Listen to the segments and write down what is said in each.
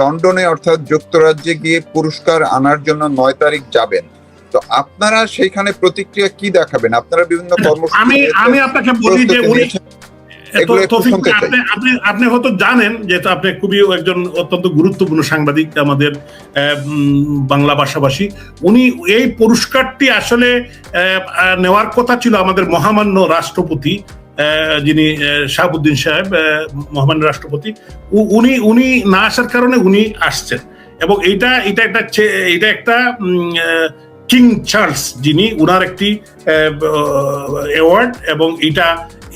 লন্ডনে অর্থাৎ যুক্তরাজ্যে গিয়ে পুরস্কার আনার জন্য নয় তারিখ যাবেন। তো আপনারা সেইখানে প্রতিক্রিয়া কি দেখাবেন? আপনারা বিভিন্ন কর্মসূচি আমি আমি আপনাকে বলি যে উনি। আপনি আপনি হয়তো জানেন যে আপনি খুবই একজন অত্যন্ত গুরুত্বপূর্ণ সাংবাদিক আমাদের বাংলা ভাষাভাষী। উনি এই পুরস্কারটি আসলে নেওয়ার কথা ছিল আমাদের মহামান্য রাষ্ট্রপতি যিনি শাহাবুদ্দিন সাহেব মহামান্য রাষ্ট্রপতি উনি উনি না আসার কারণে উনি আসছেন। এবং এইটা এটা একটা এটা একটা কিং চার্লস যিনি, উনার একটি অ্যাওয়ার্ড এবং এটা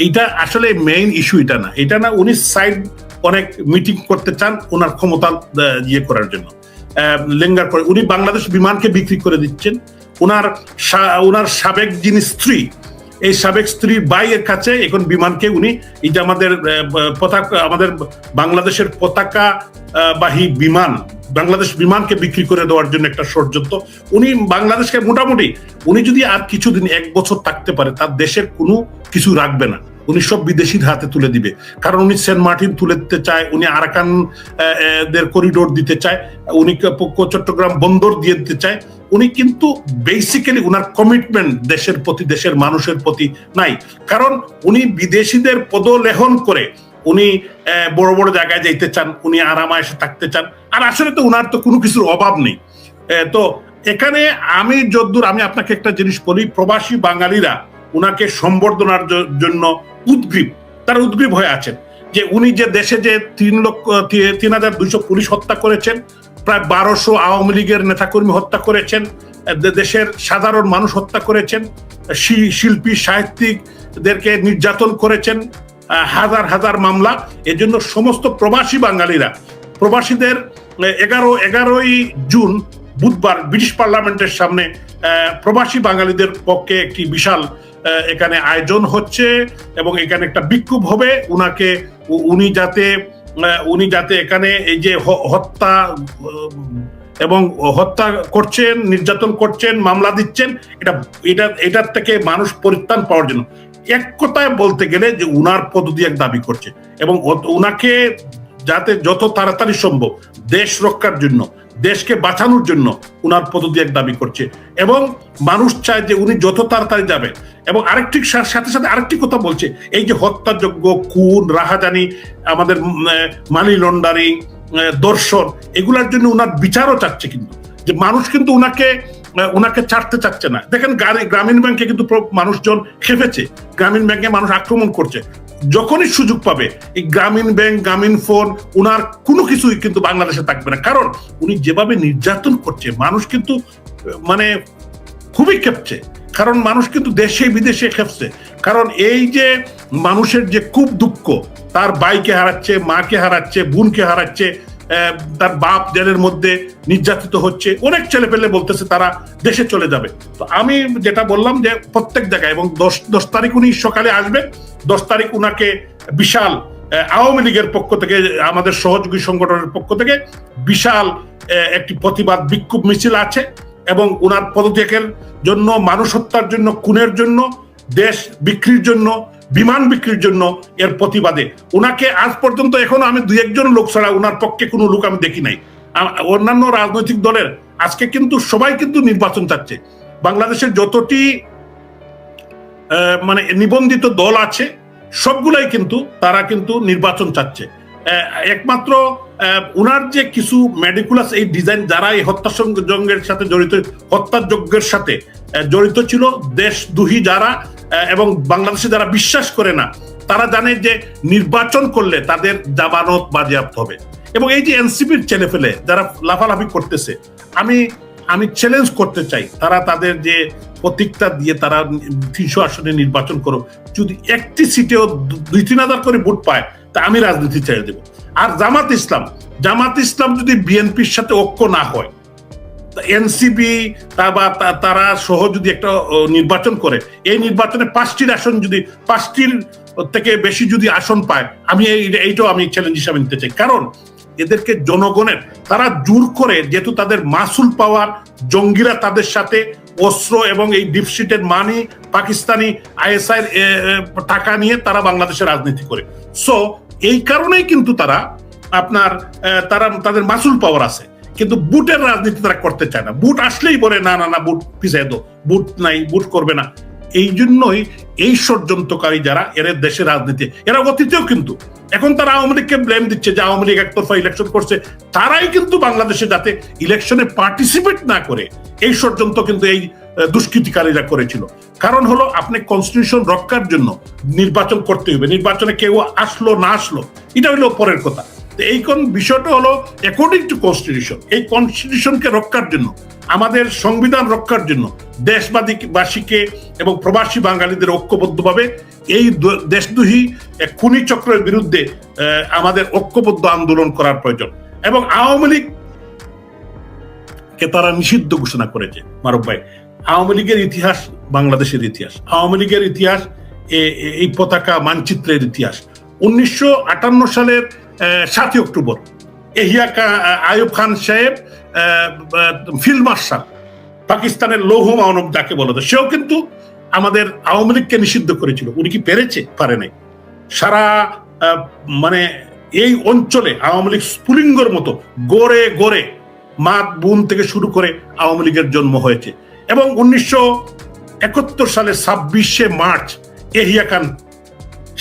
এটা আসলে মেইন ইস্যু এটা না। এটা না উনি সাইড অনেক মিটিং করতে চান ওনার ক্ষমতা ইয়ে করার জন্য। লেঙ্গার করে উনি বাংলাদেশ বিমানকে বিক্রি করে দিচ্ছেন। ওনার ওনার সাবেক যিনি স্ত্রী এই সাবেক স্ত্রী বাইয়ের কাছে এখন বিমানকে উনি এই যে আমাদের পতাকা, আমাদের বাংলাদেশের পতাকা বাহী বিমান, বাংলাদেশ বিমানকে বিক্রি করে দেওয়ার জন্য একটা ষড়যন্ত্র। উনি বাংলাদেশকে মোটামুটি, উনি যদি আর কিছুদিন, এক বছর থাকতে পারে, তার দেশের কোনো কিছু রাখবে না। উনি সব বিদেশির হাতে তুলে দিবে। কারণ উনি সেন্ট মার্টিন তুলে দিতে চায়, উনি আরাকান দের করিডোর দিতে চায়, উনি চট্টগ্রাম বন্দর দিয়ে দিতে চায়। উনি কিন্তু বেসিক্যালি উনার কমিটমেন্ট দেশের প্রতি, দেশের মানুষের প্রতি নাই। কারণ উনি বিদেশিদের পদলেহন করে উনি বড় বড় জায়গায় যাইতে চান, উনি আরামায়েসে থাকতে চান। আর আসলে তো উনার তো কোনো কিছুর অভাব নেই। তো এখানে আমি যদ্দূর, আমি আপনাকে একটা জিনিস বলি, প্রবাসী বাঙালিরা উনাকে সম্বর্ধনার জন্য উদ্গ্রীব, তারা উদ্গ্রীব হয়ে আছেন। যে উনি যে দেশে যে তিন লক্ষ তিন হাজার দুইশো পুলিশ হত্যা করেছেন প্রায় বারোশো আওয়ামী লীগের নেতাকর্মী হত্যা করেছেন দেশের সাধারণ মানুষ হত্যা করেছেন শিল্পী, সাহিত্যিকদেরকে নির্যাতন করেছেন হাজার হাজার মামলা। এজন্য সমস্ত প্রবাসী বাঙালিরা, প্রবাসীদের এগারো, এগারোই জুন বুধবার ব্রিটিশ পার্লামেন্টের সামনে প্রবাসী বাঙালিদের পক্ষে একটি বিশাল এখানে আয়োজন হচ্ছে এবং এখানে একটা বিক্ষোভ হবে। উনাকে উনি যাতে উনি যাতে এখানে এই যে হত্যা এবং হত্যা করছেন, নির্যাতন করছেন, মামলা দিচ্ছেন, এটা এটা, এটার থেকে মানুষ পরিত্রাণ পাওয়ার জন্য। এক কথায় বলতে গেলে যে উনার পদত্যাগ দাবি করছে। এবং ওনাকে উনাকে যাতে যত তাড়াতাড়ি সম্ভব দেশ রক্ষার জন্য, দেশকে বাঁচানোর জন্য উনার পদত্যাগ দাবি করছে। এবং মানুষ চায় যে উনি যত তাড়াতাড়ি যাবে। এবং আরেকটি সাথে সাথে আরেকটি কথা বলছে, এই যে হত্যাযোগ্য খুন, রাহাজানি, আমাদের মানি লন্ডারিং দর্শন, এগুলার জন্য উনার বিচারও চাচ্ছে কিন্তু। যে মানুষ কিন্তু উনাকে উনাকে ছাড়তে চাচ্ছে না। দেখেন গ্রামীণ ব্যাংকে কিন্তু মানুষজন খেপেছে গ্রামীণ ব্যাংকে মানুষ আক্রমণ করছে। যখনই সুযোগ পাবে, এই গ্রামীণ ব্যাংক, গ্রামীণ ফোন, উনার কোনো কিছুই কিন্তু বাংলাদেশে থাকবে না। কারণ উনি যেভাবে নির্যাতন করছে, মানুষ কিন্তু মানে খুবই খেপছে কারণ মানুষ কিন্তু দেশে, বিদেশে খেপছে কারণ এই যে মানুষের যে খুব দুঃখ, তার বাইকে হারাচ্ছে, মাকে হারাচ্ছে, বোনকে হারাচ্ছে তার বাপ জেলের মধ্যে নির্যাতিত হচ্ছে। অনেক ছেলে পেলে বলতেছে তারা দেশে চলে যাবে। তো আমি যেটা বললাম যে প্রত্যেক জায়গায় এবং দশ দশ তারিখ উনি সকালে আসবেন দশ তারিখ উনাকে বিশাল আওয়ামী লীগের পক্ষ থেকে, আমাদের সহযোগী সংগঠনের পক্ষ থেকে বিশাল একটি প্রতিবাদ বিক্ষোভ মিছিল আছে এবং উনার পদত্যাগের জন্য, মানুষ হত্যার জন্য, খুনের জন্য, দেশ বিক্রির জন্য বিমান বিক্রির জন্য এর প্রতিবাদে। উনাকে আজ পর্যন্ত এখনও আমি দুই একজন লোক ছাড়া উনার পক্ষে কোনো লোক আমি দেখি নাই। অন্যান্য রাজনৈতিক দলের আজকে কিন্তু সবাই কিন্তু নির্বাচন চাচ্ছে। বাংলাদেশের যতটি মানে নিবন্ধিত দল আছে সবগুলাই কিন্তু তারা কিন্তু নির্বাচন চাচ্ছে। একমাত্র উনার যে কিছু মেডিকুলাস এই ডিজাইন যারা এই হত্যা সং- যজ্ঞের সাথে জড়িত হত্যার যজ্ঞের সাথে জড়িত ছিল দেশদ্রোহী যারা আহ, এবং বাংলাদেশে যারা বিশ্বাস করে না, তারা জানে যে নির্বাচন করলে তাদের জামানত বাজেয়াপ্ত হবে। এবং এই যে এনসিপির ছেলে ফেলে যারা লাফালাফি করতেছে, আমি আমি চ্যালেঞ্জ করতে চাই, তারা তাদের যে প্রতীকটা দিয়ে তারা তিনশো আসনে নির্বাচন করো যদি একটি সিটেও দুই, তিন হাজার করে ভোট পায়, তা আমি রাজনীতি ছেড়ে দেব। আর জামাত ইসলাম জামাত ইসলাম যদি বিএনপির সাথে ঐক্য না হয় এনসিপি বা তারা সহ যদি একটা নির্বাচন করে, এই নির্বাচনে পাঁচটির আসন যদি, পাঁচটির থেকে বেশি যদি আসন পায়, আমি এই- এইটাও আমি চ্যালেঞ্জ হিসাবে নিতে চাই। কারণ এদেরকে জনগণের, তারা জোর করে যেহেতু তাদের মাসুল পাওয়ার জঙ্গিরা তাদের সাথে অস্ত্র এবং এই ডিপসিটের মানি পাকিস্তানি আইএসআই টাকা নিয়ে তারা বাংলাদেশে রাজনীতি করে। সো এই কারণেই কিন্তু তারা আপনার তারা, তাদের মাসুল পাওয়ার আছে। কিন্তু বুটের রাজনীতি তারা করতে চায় না। বুট আসলেই বলে, না না না, বুট পিছিয়ে দো বুট নাই, বুট করবে না। এই জন্যই এই ষড়যন্ত্রকারী যারা, এর দেশের রাজনীতি, এরা অতীতেও কিন্তু, এখন তারা আওয়ামী লীগকে ব্লেম দিচ্ছে যে আওয়ামী লীগ একতরফা ইলেকশন করছে। তারাই কিন্তু বাংলাদেশে যাতে ইলেকশনে পার্টিসিপেট না করে, এই ষড়যন্ত্র কিন্তু এই দুষ্কৃতিকারীরা করেছিল। কারণ হলো, আপনি কনস্টিটিউশন রক্ষার জন্য নির্বাচন করতে হবে। নির্বাচনে কেউ আসলো, না আসলো, এটা হলো পরের কথা। এই কোন বিষয়টা হলো অ্যাকর্ডিং টু কনস্টিটিউশন এই কনস্টিটিউশনকে রক্ষার জন্য, আমাদের সংবিধান রক্ষার জন্য দেশবাদী বাসীকে এবং প্রবাসী বাঙালিদের ঐক্যবদ্ধভাবে এই দেশদ্রোহী খুনি চক্রের বিরুদ্ধে আমাদের ঐক্যবদ্ধ আন্দোলন করার প্রয়োজন। এবং আওয়ামী লীগ কে তারা নিষিদ্ধ ঘোষণা করেছে, মারুফ ভাই। আওয়ামী লীগের ইতিহাস বাংলাদেশের ইতিহাস। আওয়ামী লীগের ইতিহাস এই পতাকা মানচিত্রের ইতিহাস। উনিশশো আটান্ন সালের সাতই অক্টোবর। এহিয়া আয়ুব খান সাহেব ফিল্ড মার্শাল, পাকিস্তানের লৌহ মানব যাকে বলা সেও কিন্তু আমাদের আওয়ামী লীগকে নিষিদ্ধ করেছিল। উনি কি পেরেছে? পারে নাই। সারা মানে এই অঞ্চলে আওয়ামী লীগ স্ফুলিঙ্গর মতো গড়ে গড়ে মাত বুন থেকে শুরু করে আওয়ামী লীগের জন্ম হয়েছে। এবং উনিশশো একাত্তর সালে ছাব্বিশে মার্চ এহিয়া খান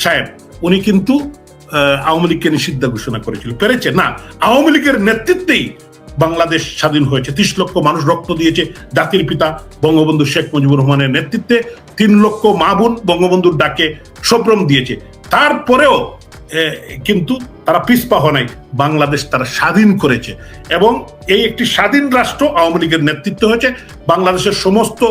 সাহেব, উনি কিন্তু আওয়ামী লীগকে নিষিদ্ধ ঘোষণা করেছিল। পেরেছে? না। আওয়ামী লীগের নেতৃত্বেই বাংলাদেশ স্বাধীন হয়েছে। ত্রিশ লক্ষ মানুষ রক্ত দিয়েছে জাতির পিতা বঙ্গবন্ধু শেখ মুজিবুর রহমানের নেতৃত্বে। তিন লক্ষ মা বোন বঙ্গবন্ধুর ডাকে সম্ভ্রম দিয়েছে। তারপরেও কিন্তু তারা পিছপা হয় নাই। বাংলাদেশ তারা স্বাধীন করেছে। এবং এই একটি স্বাধীন রাষ্ট্র আওয়ামী লীগের নেতৃত্ব হয়েছে। বাংলাদেশের সমস্ত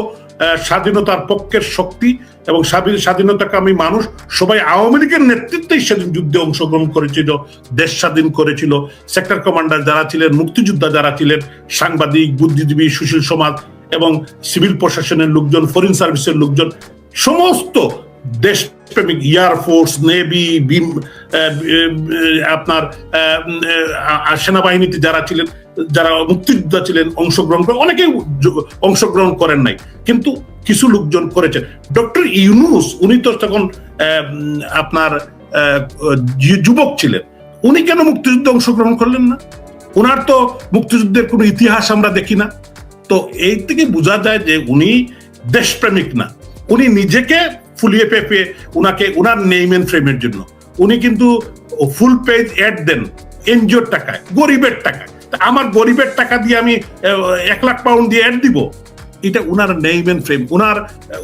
স্বাধীনতার পক্ষের শক্তি এবং স্বাধীন- স্বাধীনতাকামী মানুষ, সবাই আওয়ামী লীগের নেতৃত্বেই সেদিন যুদ্ধে অংশগ্রহণ করেছিল, দেশ স্বাধীন করেছিল। সেক্টর কমান্ডার যারা ছিলেন, মুক্তিযোদ্ধা যারা ছিলেন, সাংবাদিক, বুদ্ধিজীবী, সুশীল সমাজ এবং সিভিল প্রশাসনের লোকজন, ফরেন সার্ভিসের লোকজন, সমস্ত দেশপ্রেমিক এয়ারফোর্স নেভি আপনার সেনাবাহিনীতে যারা ছিলেন যারা মুক্তিযোদ্ধা ছিলেন, অংশগ্রহণ করে অনেকে অংশগ্রহণ করেন নাই। কিন্তু কিছু লোকজন করেছেন। ডক্টর ইউনুস, উনি তো তখন আপনার যুবক ছিলেন। উনি কেন মুক্তিযুদ্ধে অংশগ্রহণ করলেন না? ওনার তো মুক্তিযুদ্ধের কোনো ইতিহাস আমরা দেখি না। তো এই থেকে বোঝা যায় যে উনি দেশপ্রেমিক না। উনি নিজেকে ফুলিয়ে পেঁপে উনাকে, উনার নেইম এন্ড ফ্রেমের জন্য। উনি কিন্তু ফুল পেজ অ্যাড দেন, এনজিওর টাকায়, গরিবের টাকায়। আমার গরিবের টাকা দিয়ে আমি এক লাখ পাউন্ড দিয়ে অ্যাড দিব। এটা উনার নেইম এন্ড ফ্রেম উনার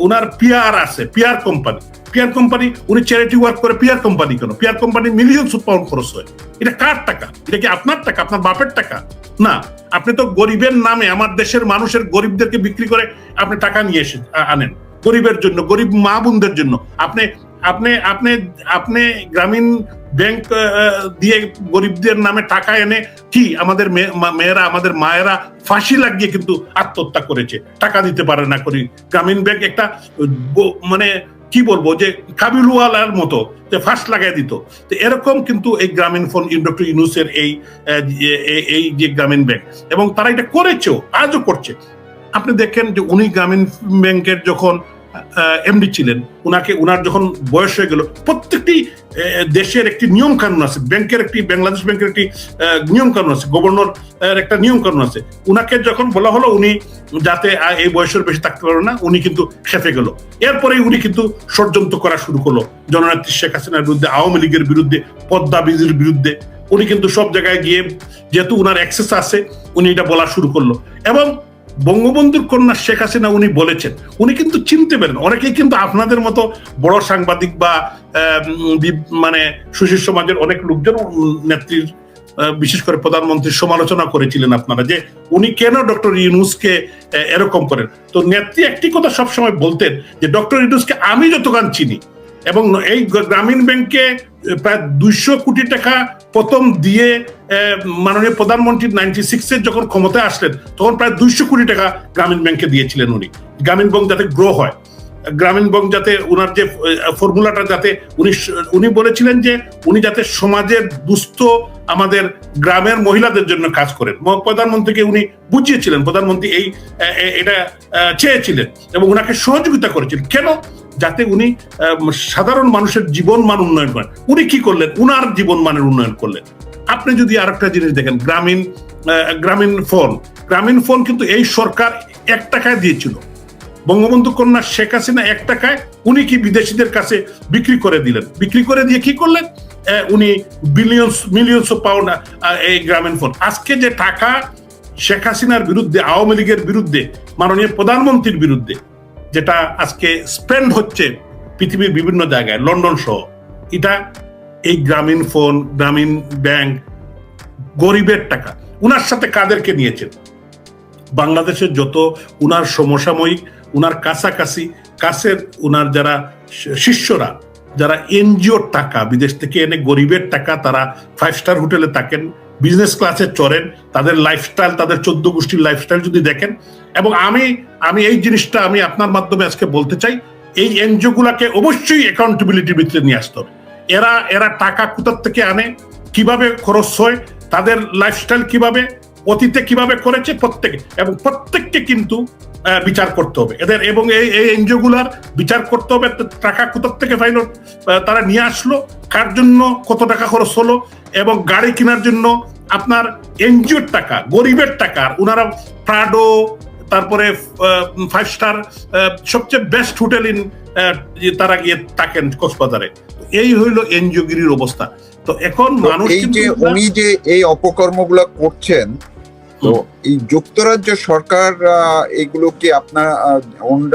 উনার পিআর আছে পিআর কোম্পানি পিয়ার কোম্পানি উনি চ্যারিটি ওয়ার্ক করে পিআর কোম্পানি কেন? পিআর কোম্পানি মিলিয়ন পাউন্ড খরচ হয়। এটা কার টাকা? এটা কি আপনার টাকা? আপনার বাপের টাকা? না, আপনি তো গরিবের নামে আমার দেশের মানুষের গরিবদেরকে বিক্রি করে আপনি টাকা নিয়ে এসে আনেন। গরিবের জন্য, গরিব মা বোনদের জন্য। আপনি আপনি আপনি আপনি গ্রামীণ ব্যাংক দিয়ে গরিবদের নামে টাকা এনে কি আমাদের মেয়ে- মেয়েরা, আমাদের মায়েরা ফাঁসি লাগিয়ে কিন্তু আত্মহত্যা করেছে? টাকা দিতে পারে না করি। গ্রামীণ ব্যাংক একটা মানে কি বলব যে কাবিলওয়ালার মতো, যে ফাঁস লাগাই দিত। তো এরকম কিন্তু এই গ্রামীণ ফোন ডক্টর ইউনুসের এই- এই যে গ্রামীণ ব্যাংক। এবং তারা এটা করেছেও, আজও করছে। আপনি দেখেন যে উনি গ্রামীণ ব্যাংকের যখন এমডি ছিলেন, উনাকে, উনার যখন বয়স হয়ে গেল, প্রত্যেকটি দেশের একটি নিয়ম কানুন আছে, ব্যাংকের একটি, বাংলাদেশ ব্যাংকের একটি নিয়ম কানুন আছে, গভর্নর একটা নিয়ম কানুন আছে। উনাকে যখন বলা হলো, উনি যাতে এই বয়সের বেশি থাকতে পারবে না, উনি কিন্তু খেপে গেল। এরপরেই উনি কিন্তু ষড়যন্ত্র করা শুরু করল, জননেত্রী শেখ হাসিনার বিরুদ্ধে, আওয়ামী লীগের বিরুদ্ধে, পদ্মা বিজির বিরুদ্ধে। উনি কিন্তু সব জায়গায় গিয়ে, যেহেতু উনার অ্যাক্সেস আছে, উনি এটা বলা শুরু করল। এবং বঙ্গবন্ধুর কন্যা শেখ হাসিনা উনি বলেছেন, উনি কিন্তু চিনতে পারেন। অনেকেই কিন্তু আপনাদের মতো বড় সাংবাদিক বা মানে সুশীল সমাজের অনেক লোকজন নেত্রীর বিশেষ করে প্রধানমন্ত্রীর সমালোচনা করেছিলেন আপনারা যে উনি কেন ডক্টর ইউনুসকে এরকম করেন। তো নেত্রী একটি কথা সবসময় বলতেন যে, ডক্টর ইউনুসকে আমি যতক্ষণ চিনি এবং এই গ্রামীণ ব্যাংকে প্রায় দুইশো কোটি টাকা প্রথম দিয়ে মাননীয় প্রধানমন্ত্রী নাইনটি সিক্সের যখন ক্ষমতায় আসলেন, তখন প্রায় দুইশো কোটি টাকা গ্রামীণ ব্যাংকে দিয়েছিলেন উনি। গ্রামীণ ব্যাংক যাতে গ্রো হয়। গ্রামীণ ব্যাংক যাতে উনার যে ফর্মুলাটা যাতে উনি উনি বলেছিলেন যে, উনি যাতে সমাজের দুস্থ আমাদের গ্রামের মহিলাদের জন্য কাজ করেন। প্রধানমন্ত্রীকে উনি বুঝিয়েছিলেন। প্রধানমন্ত্রী এই এটা চেয়েছিলেন এবং উনাকে সহযোগিতা করেছিলেন। কেন? যাতে উনি সাধারণ মানুষের জীবন মান উন্নয়ন করেন। উনি কি করলেন? উনার জীবন মানের উন্নয়ন করলেন। আপনি যদি আরেকটা জিনিস দেখেন, গ্রামীণ গ্রামীণ ফোন। গ্রামীণ ফোন কিন্তু এই সরকার এক টাকায় দিয়েছিল। বঙ্গবন্ধু কন্যা শেখ হাসিনা এক টাকায় উনি কি বিদেশিদের কাছে বিক্রি করে দিলেন? বিক্রি করে দিয়ে কি করলেন? উনি বিলিয়নস মিলিয়নস পাউন্ড এই গ্রামীণ ফোন। আজকে যে টাকা শেখ হাসিনার বিরুদ্ধে, আওয়ামী লীগের বিরুদ্ধে, মাননীয় প্রধানমন্ত্রীর বিরুদ্ধে যেটা আজকে স্পেন্ড হচ্ছে পৃথিবীর বিভিন্ন জায়গায় লন্ডন সহ। এটা এই গ্রামীণ ফোন গ্রামীণ ব্যাংক গরিবের টাকা। উনার সাথে কাদেরকে নিয়েছেন? বাংলাদেশের যত উনার সমসাময়িক, উনার কাছাকাছি, কাছের উনার যারা শিষ্যরা, যারা এনজিওর টাকা, বিদেশ থেকে এনে গরিবের টাকা তারা ফাইভ স্টার হোটেলে থাকেন বিজনেস ক্লাসে চড়েন তাদের লাইফস্টাইল তাদের চোদ্দ গোষ্ঠীর লাইফস্টাইল যদি দেখেন এবং আমি আমি এই জিনিসটা আমি আপনার মাধ্যমে আজকে বলতে চাই এই এনজিও গুলাকে অবশ্যই অ্যাকাউন্টেবিলিটির ভিতরে নিয়ে আসতে হবে। এরা এরা টাকা কোথার থেকে আনে কীভাবে খরচ হয় তাদের লাইফস্টাইল কীভাবে অতীতে কীভাবে করেছে প্রত্যেকে এবং প্রত্যেককে কিন্তু বিচার করতে হবে। এদের এবং এই এই এনজিও গুলার বিচার করতে হবে টাকা কোথার থেকে আহ, তারা নিয়ে আসলো কার জন্য কত টাকা খরচ হলো এবং গাড়ি কেনার জন্য আপনার এনজিওর টাকা গরিবের টাকা ওনারা প্রাডো তারপরে ফাইভ স্টার সবচেয়ে বেস্ট হোটেল ইন তারা গিয়ে থাকেন কক্সবাজারে। এই হইল এনজিও গিরির অবস্থা। তো এখন মানুষ এই যে উনি যে এই অপকর্মগুলো করছেন তো এই যুক্তরাজ্য সরকার আপনার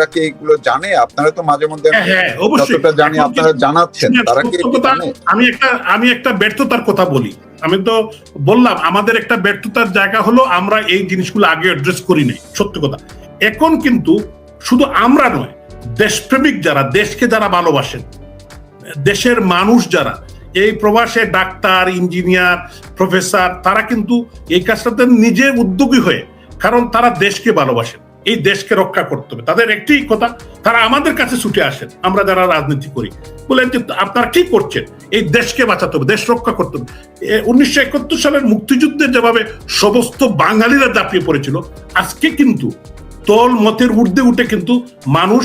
কি এগুলো জানে? আপনারা তো মাঝে মধ্যে হ্যাঁ, হ্যাঁ। যতটা জানি আপনারা জানাচ্ছেন তারা কি জানে? আমি একটা আমি একটা ব্যর্থতার কথা বলি। আমি তো বললাম আমাদের একটা ব্যর্থতার জায়গা হলো আমরা এই জিনিসগুলো আগে অ্যাড্রেস করি নাই সত্যি কথা। এখন কিন্তু শুধু আমরা নয় দেশপ্রেমিক যারা দেশকে যারা ভালোবাসেন দেশের মানুষ যারা এই প্রবাসে ডাক্তার, ইঞ্জিনিয়ার, প্রফেসর, তারা কিন্তু এই কাজটাতে নিজে উদ্যোগী হয়ে, কারণ তারা দেশকে ভালোবাসেন। এই দেশকে রক্ষা করতে হবে। তাদের একটি কথা, তারা আমাদের কাছে ছুটে আসেন, আমরা যারা রাজনীতি করি। বলেন যে আপনারা কি করছেন? এই দেশকে বাঁচাতে হবে, দেশ রক্ষা করতে হবে। উনিশশো একাত্তর সালের মুক্তিযুদ্ধে যেভাবে সমস্ত বাঙালিরা ঝাঁপিয়ে পড়েছিল, আজকে কিন্তু তল মতের ঊর্ধ্বে উঠে কিন্তু মানুষ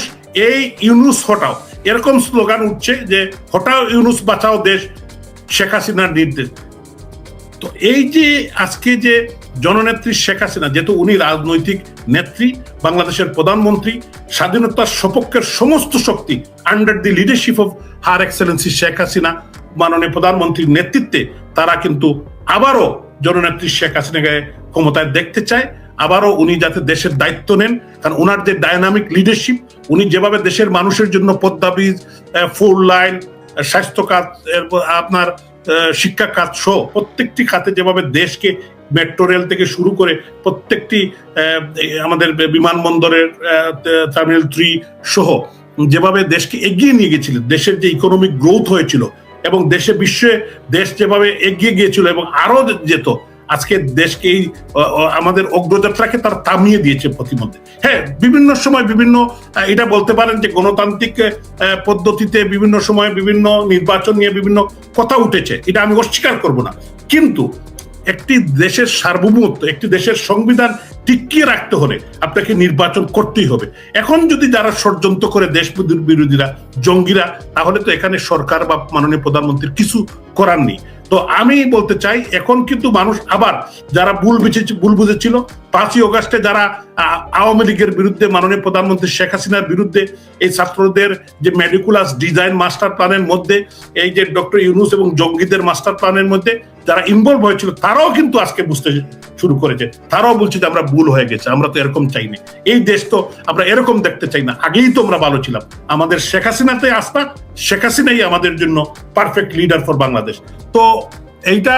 এই ইউনুস হটাও। এরকম স্লোগান উঠছে যে, হটাও ইউনুস, বাঁচাও দেশ। শেখ হাসিনার নির্দেশ। তো এই যে আজকে যে জননেত্রী শেখ হাসিনা, যেহেতু উনি রাজনৈতিক নেত্রী, বাংলাদেশের প্রধানমন্ত্রী, স্বাধীনতার সপক্ষের সমস্ত শক্তি under the leadership of her excellency Sheikh Hasina, মাননীয় প্রধানমন্ত্রীর নেতৃত্বে, তারা কিন্তু আবারও জননেত্রী শেখ হাসিনাকে ক্ষমতায় দেখতে চায়। আবারও উনি যাতে দেশের দায়িত্ব নেন, কারণ ওনার যে ডায়নামিক লিডারশিপ উনি যেভাবে দেশের মানুষের জন্য পদ্মা ব্রিজ ফোর লাইন স্বাস্থ্য এরপর আপনার শিক্ষা খাত সহ প্রত্যেকটি খাতে যেভাবে দেশকে মেট্রো রেল থেকে শুরু করে প্রত্যেকটি আমাদের বিমানবন্দরের টার্মিনাল থ্রি সহ যেভাবে দেশকে এগিয়ে নিয়ে গেছিলেন দেশের যে ইকোনমিক গ্রোথ হয়েছিল এবং দেশে বিশ্বে দেশ যেভাবে এগিয়ে গিয়েছিল এবং আরও যেত আজকে দেশকে আমাদের অগ্রযাত্রাকে তারা থামিয়ে দিয়েছে প্রতিমধ্যে হ্যাঁ বিভিন্ন সময় বিভিন্ন এটা বলতে পারেন যে গণতান্ত্রিক পদ্ধতিতে বিভিন্ন সময় বিভিন্ন নির্বাচন নিয়ে বিভিন্ন কথা উঠেছে। এটা আমি অস্বীকার করব না। কিন্তু একটি দেশের সার্বভৌমত্ব, একটি দেশের সংবিধান টিকিয়ে রাখতে হলে আপনাকে নির্বাচন করতেই হবে। এখন যদি যারা ষড়যন্ত্র করে দেশ বিরোধীরা, জঙ্গিরা, তাহলে তো এখানে সরকার বা মাননীয় প্রধানমন্ত্রীর কিছু করার নেই। তো আমি বলতে চাই, এখন কিন্তু মানুষ আবার যারা ভুল বুঝেছে, ভুল বুঝেছিল, পাঁচই অগাস্টে যারা আওয়ামী লীগের বিরুদ্ধে, মাননীয় প্রধানমন্ত্রী শেখ হাসিনার বিরুদ্ধে এই ছাত্রদের যে মেডিকুলাস ডিজাইন মাস্টার প্ল্যানের মধ্যে, এই যে ডক্টর ইউনুস এবং জঙ্গিদের মাস্টার প্ল্যানের মধ্যে যারা ইনভলভ হয়েছিল, তারাও কিন্তু আজকে বুঝতে শুরু করেছে। তারাও বলছে যে আমরা ভুল হয়ে গেছে, আমরা তো এরকম চাই না। এই দেশ তো আমরা এরকম দেখতে চাই না। আগেই তো আমরা ভালো ছিলাম। আমাদের শেখ হাসিনাতে আস্থা, শেখ হাসিনাই আমাদের জন্য পারফেক্ট লিডার ফর বাংলাদেশ তো এইটা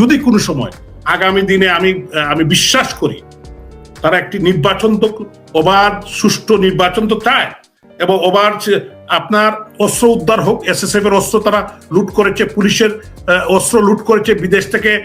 যদি কোনো সময়, আগামী দিনে আমি আমি বিশ্বাস করি, তারা একটি নির্বাচন তো অবাধ, সুষ্ঠু নির্বাচন তো চায়, এবং অবাধ আপনার অস্ত্র উদ্ধার হোক, এসএসএফ এর অস্ত্র তারা লুট করেছে, পুলিশের অস্ত্র লুট করেছে, বিদেশ থেকে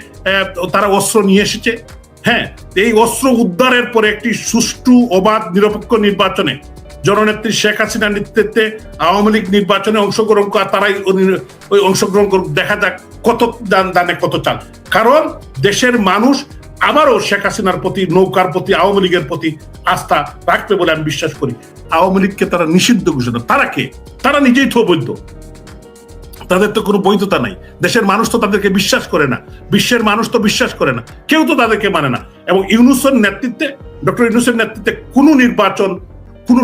তারা অস্ত্র নিয়ে এসেছে। হ্যাঁ এই অস্ত্র উদ্ধারের পরে একটি সুষ্ঠু, অবাধ, নিরপেক্ষ নির্বাচনে জননেত্রী শেখ হাসিনার নেতৃত্বে আওয়ামী লীগ নির্বাচনে অংশগ্রহণ করা, তারাই ওই- অংশগ্রহণ করুক, দেখা যাক কত দান, দানে কত চাল। কারণ দেশের মানুষ আবারও শেখ হাসিনার প্রতি, নৌকার প্রতি, আওয়ামী লীগের প্রতি আস্থা রাখবে বলে আমি বিশ্বাস করি। আওয়ামী লীগকে তারা নিষিদ্ধ ঘোষণা। তারা কে? তারা নিজেই তো অবৈধ। তাদের তো কোনো বৈধতা নাই। দেশের মানুষ তো তাদেরকে বিশ্বাস করে না। বিশ্বের মানুষ তো বিশ্বাস করে না। কেউ তো তাদেরকে মানে না। এবং ইউনুসের নেতৃত্বে, ডক্টর ইউনুসের নেতৃত্বে কোনো নির্বাচন, কোনো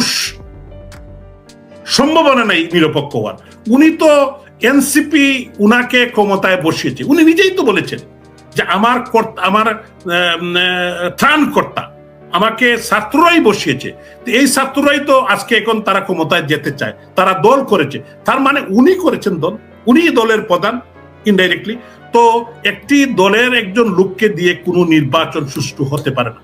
সম্ভাবনা নেই নিরপেক্ষ হওয়ার। উনি তো এনসিপি উনাকে ক্ষমতায় বসিয়েছে। উনি নিজেই তো বলেছেন। যে আমার আমার ত্রাণ কর্তা আমাকে ছাত্ররাই বসিয়েছে। এই ছাত্ররাই তো আজকে এখন তারা ক্ষমতায় যেতে চায়, তারা দল করেছে। তার মানে উনি করেছেন দল, উনি দলের প্রধান ইনডাইরেক্টলি তো একটি দলের একজন লোককে দিয়ে কোনো নির্বাচন সুষ্ঠু হতে পারে না।